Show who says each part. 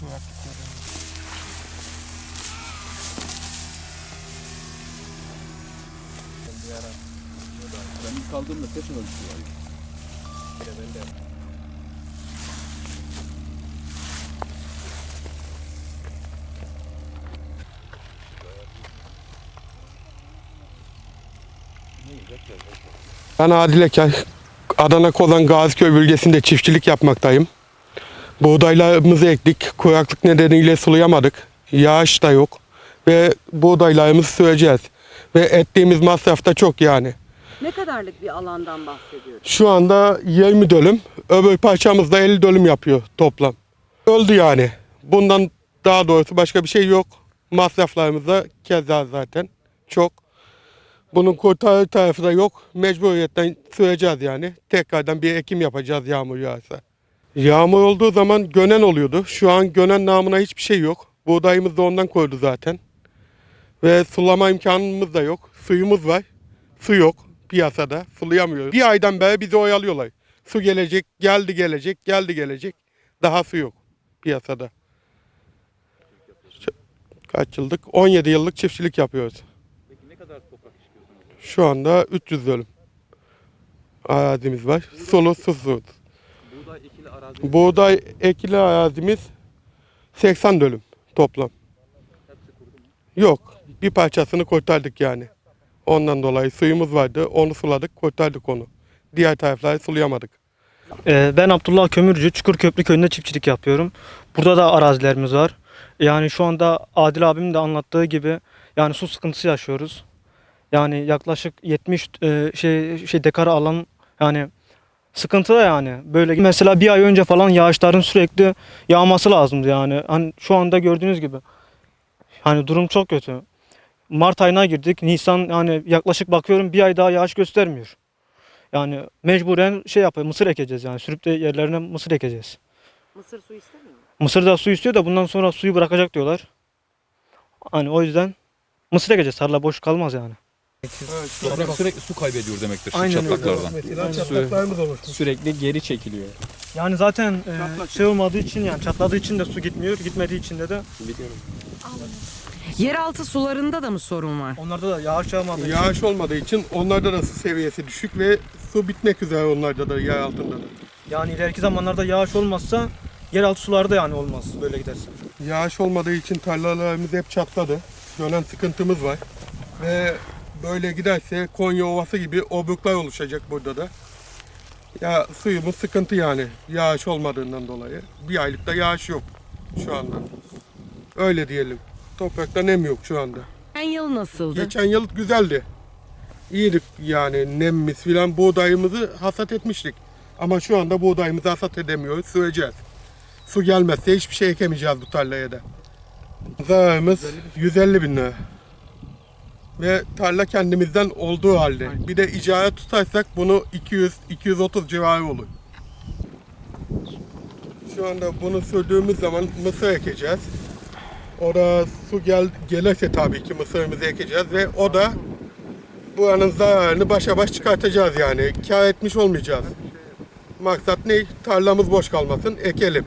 Speaker 1: Kulaklık görüyorum. Bir ara. Ben ilk aldığımda kaç yıl düşüyor?
Speaker 2: Bir de ben de. Ben Adile Adana Kozan Gaziköy bölgesinde çiftçilik yapmaktayım. Buğdaylarımızı ektik. Kuraklık nedeniyle sulayamadık. Yağış da yok. Ve buğdaylarımızı süreceğiz. Ve ettiğimiz masraf da çok yani.
Speaker 3: Ne kadarlık bir alandan bahsediyoruz?
Speaker 2: Şu anda 20 dönüm, öbür parçamız da 50 dönüm yapıyor toplam. Öldü yani. Bundan daha doğrusu başka bir şey yok. Masraflarımız da keza zaten çok. Bunun kurtarı tarafı da yok. Mecburiyetten süreceğiz yani. Tekrardan bir ekim yapacağız yağmur yağarsa. Yağmur olduğu zaman gönen oluyordu. Şu an gönen namına hiçbir şey yok. Buğdayımız da ondan koydu zaten. Ve sulama imkanımız da yok. Suyumuz var. Su yok piyasada. Sulayamıyoruz. Bir aydan beri bizi oyalıyorlar. Su gelecek, geldi gelecek, geldi gelecek. Daha su yok piyasada. Kaç yıllık? 17 yıllık çiftçilik yapıyoruz.
Speaker 1: Peki ne kadar toprak istiyorsunuz?
Speaker 2: Şu anda 300 dönüm arazimiz var. Sulu susuz.
Speaker 1: Buğday ekili arazi
Speaker 2: Buğday ekili arazimiz 80 dönüm toplam. Yok. Bir parçasını kurtardık yani. Ondan dolayı suyumuz vardı. Onu suladık, kurtardık onu. Diğer tarafları sulayamadık.
Speaker 4: Ee, Ben Abdullah Kömürcü, Çukurköprü köyünde çiftçilik yapıyorum. Burada da arazilerimiz var. Yani şu anda Adil abim de anlattığı gibi yani su sıkıntısı yaşıyoruz. Yani yaklaşık 70 e, şey şey dekar alan yani sıkıntı da yani. Böyle mesela bir ay önce falan yağışların sürekli yağması lazımdı yani. Hani şu anda gördüğünüz gibi. Hani durum çok kötü. Mart ayına girdik. Nisan yani yaklaşık bakıyorum bir ay daha yağış göstermiyor. Yani mecburen şey yapıyor, mısır ekeceğiz yani. Sürüp de yerlerine mısır ekeceğiz.
Speaker 3: Mısır su istemiyor mu?
Speaker 4: Mısır da su istiyor da bundan sonra suyu bırakacak diyorlar. Hani o yüzden mısır ekeceğiz. Tarla boş kalmaz yani.
Speaker 1: Toprak sürekli su kaybediyor demektir şu
Speaker 4: Aynen öyle.
Speaker 1: çatlaklardan.
Speaker 2: Mesela
Speaker 5: çatlaklarımız
Speaker 2: olur.
Speaker 5: Sürekli geri çekiliyor.
Speaker 4: Yani zaten e, şey olmadığı için yani çatladığı için de su gitmiyor. Gitmediği için de de
Speaker 3: Yeraltı sularında da mı sorun var?
Speaker 4: onlarda da yağış yağmadığı için.
Speaker 2: Yağış olmadığı için onlarda da su seviyesi düşük ve su bitmek üzere onlarda da yer altında da.
Speaker 4: Yani ileriki zamanlarda yağış olmazsa yeraltı suları da yani olmaz böyle giderse.
Speaker 2: Yağış olmadığı için tarlalarımız hep çatladı. Dönen sıkıntımız var. Ve böyle giderse Konya Ovası gibi obruklar oluşacak burada da. Ya suyumuz sıkıntı yani. Yağış olmadığından dolayı. Bir aylıkta yağış yok şu anda. Öyle diyelim. Toprakta nem yok şu anda.
Speaker 3: Geçen yıl nasıldı?
Speaker 2: Geçen yıl güzeldi. İyiydik yani nemimiz filan buğdayımızı hasat etmiştik. Ama şu anda buğdayımızı hasat edemiyoruz, süreceğiz. Su gelmezse hiçbir şey ekemeyeceğiz bu tarlaya da. Zararımız 150 bin lira. Ve tarla kendimizden olduğu halde. Bir de icara tutarsak bunu 200-230 civarı olur. Şu anda bunu sürdüğümüz zaman mısır ekeceğiz. O da su gel, gelirse tabii ki mısırımızı ekeceğiz ve o da buranın zararını başa baş çıkartacağız yani. Kar etmiş olmayacağız. Maksat ne? Tarlamız boş kalmasın, ekelim.